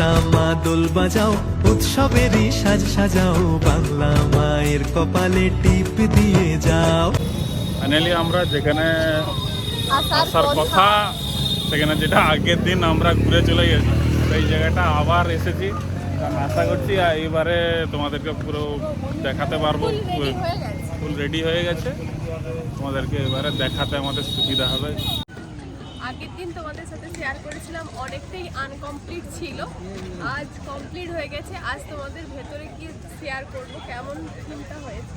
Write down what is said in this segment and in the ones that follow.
মনসা মা দোল বাজাও উৎসবেরই সাজ সাজাও বাংলা মায়ের কপালে টিপ দিয়ে যাও। ফাইনালি আমরা যেখানে আসার কথা সেখানে যেটা আগের দিন আমরা ঘুরে চলে গেছি সেই জায়গাটা আবার এসেছি। আশা করছি এবারে তোমাদেরকে পুরো দেখাতে পারব ফুল রেডি হয়ে গেছে। তোমাদেরকে এবারে দেখাতে আমাদের সুবিধা হবে। আগের দিন তোমাদের সাথে শেয়ার করেছিলাম অনেকটাই আনকমপ্লিট ছিল। আজ কমপ্লিট হয়ে গেছে। আজ তোমাদের ভেতরে গিয়ে শেয়ার করব কেমন থিমটা হয়েছে।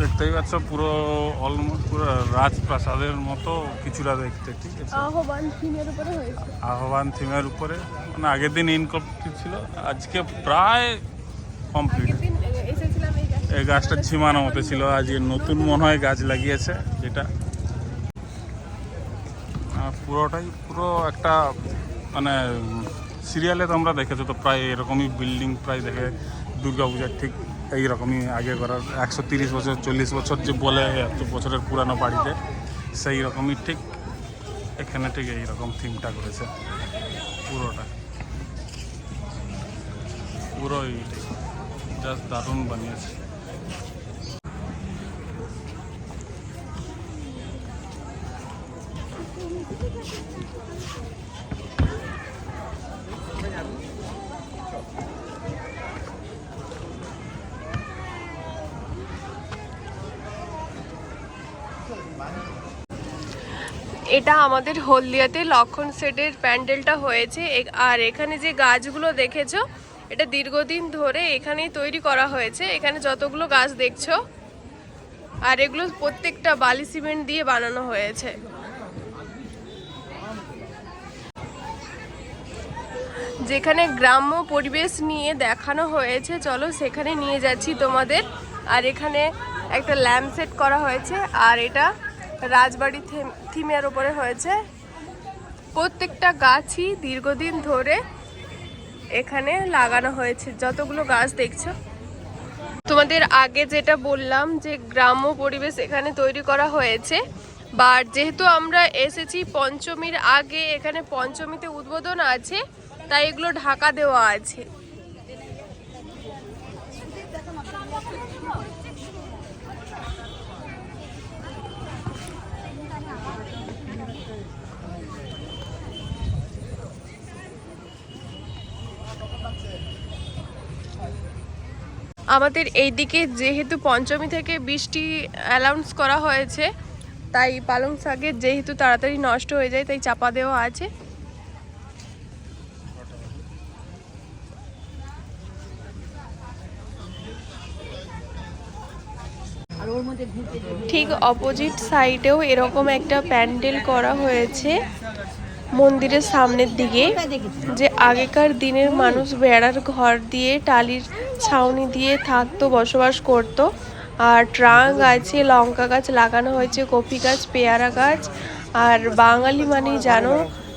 দেখতেই পাচ্ছ পুরো অলমোস্ট পুরো রাজপ্রাসাদের মতো কিছুটা দেখতে ঠিক আছে? আহ্বান থিমের উপরে হয়েছে। আহ্বান থিমের উপরে। মানে আগের দিন ইনকমপ্লিট ছিল আজকে প্রায় কমপ্লিট এই গাছটা। ছিমানো মতো ছিল আজকে নতুন মনে হয় গাছ লাগিয়েছে যেটা পুরোটাই পুরো একটা মানে সিরিয়ালে তোমরা দেখেছ তো প্রায় এরকমই বিল্ডিং প্রায় দেখে দুর্গাপূজার ঠিক এইরকমই আগে করার, একশো তিরিশ বছর, চল্লিশ বছর যে বলে এত বছরের পুরানো বাড়িতে সেই রকমই ঠিক এখানে ঠিক এইরকম থিমটা করেছে পুরোটা। পুরোই ঠিক জাস্ট দারুণ বানিয়েছে। এটা আমাদের হলদিয়াতে লক্ষণ সেটের প্যান্ডেলটা হয়েছে। আর এখানে যে গাছগুলো দেখেছ, এটা দীর্ঘদিন ধরে এখানেই তৈরি করা হয়েছে। এখানে যতগুলো গাছ দেখছ, আর এগুলো প্রত্যেকটা বালি সিমেন্ট দিয়ে বানানো হয়েছে। যেখানে গ্রাম্য পরিবেশ নিয়ে দেখানো হয়েছে, চলো সেখানে নিয়ে যাচ্ছি তোমাদের। আর এখানে একটা ল্যাম্প সেট করা হয়েছে। আর এটা রাজবাড়ি থিম- থিমের উপরে হয়েছে। প্রত্যেকটা গাছই দীর্ঘদিন ধরে এখানে লাগানো হয়েছে। যতগুলো গাছ দেখছ। তোমাদের আগে যেটা বললাম যে গ্রাম্য পরিবেশ এখানে তৈরি করা হয়েছে। বাট যেহেতু আমরা এসেছি পঞ্চমীর আগে, এখানে পঞ্চমীতে উদ্বোধন আছে, তাই এগুলো ঢাকা দেওয়া আছে। আমাদের এইদিকে যেহেতু পঞ্চমী থেকে বৃষ্টি অ্যালাউন্স করা হয়েছে, তাই পালং শাকের যেহেতু তাড়াতাড়ি নষ্ট হয়ে যায়, তাই চাপা দেওয়া আছে। ঠিক অপোজিট সাইডেও এরকম একটা প্যান্ডেল করা হয়েছে। মন্দিরের সামনের দিকে যে আগেকার দিনের মানুষ বেড়ার ঘর দিয়ে টালির ছাউনি দিয়ে থাকতো বসবাস করতো। আর ট্রাঙ্ক আছে লঙ্কা গাছ লাগানো হয়েছে কফি গাছ পেয়ারা গাছ। আর বাঙালি মানে জানো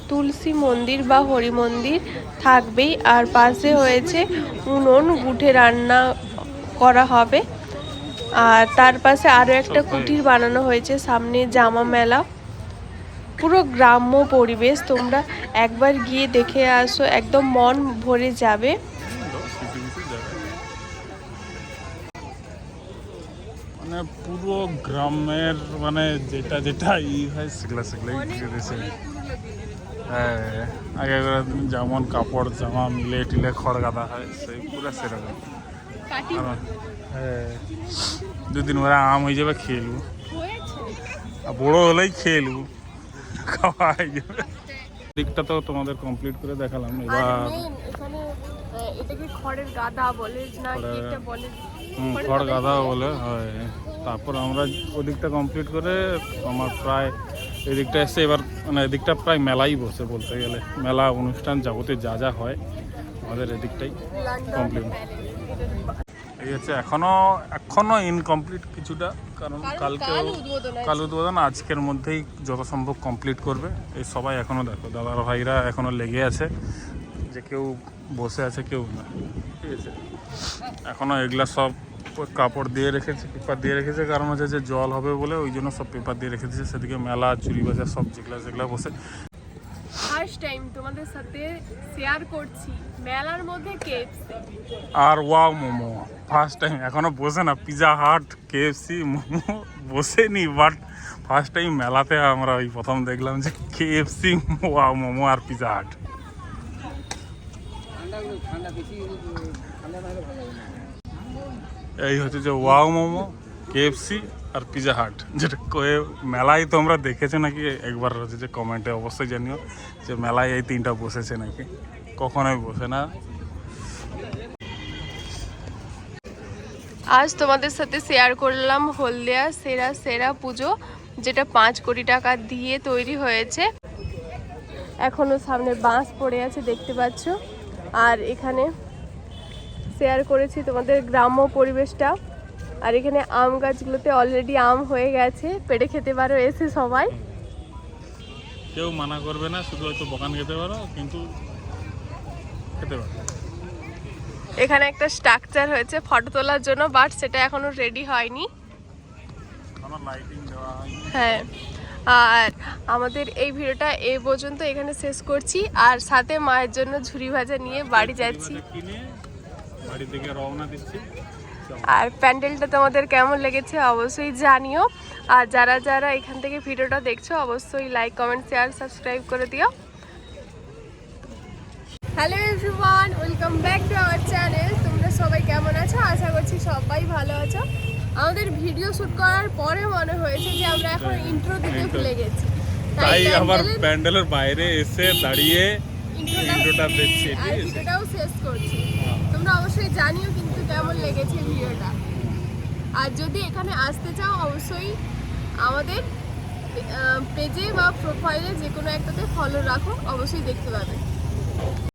তুলসী মন্দির বা হরি মন্দির থাকবেই। আর পাশে হয়েছে উনুন গুঠে রান্না করা হবে। আর তার পাশে আরও একটা কুটির বানানো হয়েছে সামনে জামা মেলা। পুরো গ্রাম্য পরিবেশ তোমরা একবার গিয়ে দেখে আসো একদম মন ভরে যাবে। মানে পুরো গ্রামের মানে যেটা যেটা ই হয় সেগুলা করেছে হ্যাঁ আগেকার যেমন কাপড় জামা মিলে টিলে খড় গাদা হয় সেই পুরো সেরকম। হ্যাঁ। দুদিন ওরা আম হয়ে যাবে খেয়ে নেব। আর বড়ো হলেই খেয়ে নেব। খাওয়া হয়ে যাবে দিকটা তো তোমাদের কমপ্লিট করে দেখালাম। এবার এখানে এটাকে খড়ের গাদা বলে না খড়ের- এটা বলে? খড় গাদা বলে। হয়। তারপর আমরা ওদিকটা কমপ্লিট করে আমার প্রায় এদিকটা এসে এবার মানে এদিকটা প্রায় মেলাই বসে বলতে গেলে। মেলা অনুষ্ঠান যাবতীয় যা যা হয় আমাদের এদিকটাই কমপ্লিট এই হচ্ছে এখনও এখনও ইনকমপ্লিট কিছুটা। কারণ কালকে কাল উদ্বোধন আজকের মধ্যেই যত সম্ভব কমপ্লিট করবে। এই সবাই এখনও দেখো দাদার ভাইরা এখনও লেগে আছে যে কেউ বসে আছে কেউ না। ঠিক আছে? এখনও এগুলা সব কাপড় দিয়ে রেখেছে পেপার দিয়ে রেখেছে কারণ হচ্ছে যে জল হবে বলে ওই জন্য সব পেপার দিয়ে রেখেছে। সেদিকে মেলা চুরি বাজার সব যেগুলো যেগুলো বসে। ফার্স্ট টাইম তোমাদের সাথে শেয়ার করছি মেলার মধ্যে কেএফসি আর ওয়াও, মোমো। ফার্স্ট টাইম এখনও বসে না পিজা হাট কেএফসি মোমো। বসেনি বাট ফার্স্ট টাইম মেলাতে আমরা ওই প্রথম দেখলাম যে কেএফসি ওয়াও, মোমো আর পিজা হাট এই হচ্ছে যে ওয়াও, মোমো। কেএফসি আর পিজা হাট যেটা মেলায় তোমরা দেখেছ নাকি? একবার যে কমেন্টে অবশ্যই জানিও যে মেলায় এই তিনটা বসেছে নাকি। কখনোই বসে না। আজ তোমাদের সাথে শেয়ার করলাম হলদিয়া সেরা সেরা পুজো, যেটা পাঁচ কোটি টাকা দিয়ে তৈরি হয়েছে। এখনও সামনে বাঁশ পড়ে আছে, দেখতে পাচ্ছ। আর এখানে শেয়ার করেছি তোমাদের গ্রাম্য পরিবেশটা। আর এখানে আম গাছগুলোতে অলরেডি আম হয়ে গেছে। পেটে খেতে পারো এসে সবাই। কেউ মানা করবে না শুধু হয়তো বকান খেতে পারো কিন্তু খেতে পারো। এখানে একটা স্ট্রাকচার হয়েছে ফটো তোলার জন্য বাট সেটা এখনও রেডি হয়নি। হ্যাঁ। আর আমাদের এই ভিডিওটা এই পর্যন্ত এখানে শেষ করছি। আর সাথে মায়ের জন্য ঝুরি ভাজা নিয়ে বাড়ি যাচ্ছি। বাড়ি থেকে রওনা দিচ্ছি। আর প্যান্ডেলটা তোমাদের কেমন লেগেছে অবশ্যই জানিও। আর যারা যারা এখান থেকে ভিডিওটা দেখছ অবশ্যই লাইক কমেন্ট শেয়ার সাবস্ক্রাইব করে দিও। Hello everyone welcome back to our channel তোমরা সবাই কেমন আছো? আশা করছি সবাই ভালো আছো। আমাদের ভিডিও শুট করার পরে মনে হয়েছে যে আমরা এখন ইন্ট্রো দিতে ভুলে গেছি। তাই আবার প্যান্ডেলের বাইরে এসে দাঁড়িয়ে ইন্ট্রোটা ইন্ট্রোটা দেখছি আর ঠিক ভিডিওটাও শেষ করছি। তোমরা অবশ্যই জানিও কিন্তু কেমন লেগেছে ভিডিওটা। আর যদি এখানে আসতে চাও, অবশ্যই আমাদের পেজে বা প্রোফাইলে যে কোনো একটাতে ফলো রাখো, অবশ্যই দেখতে পাবে।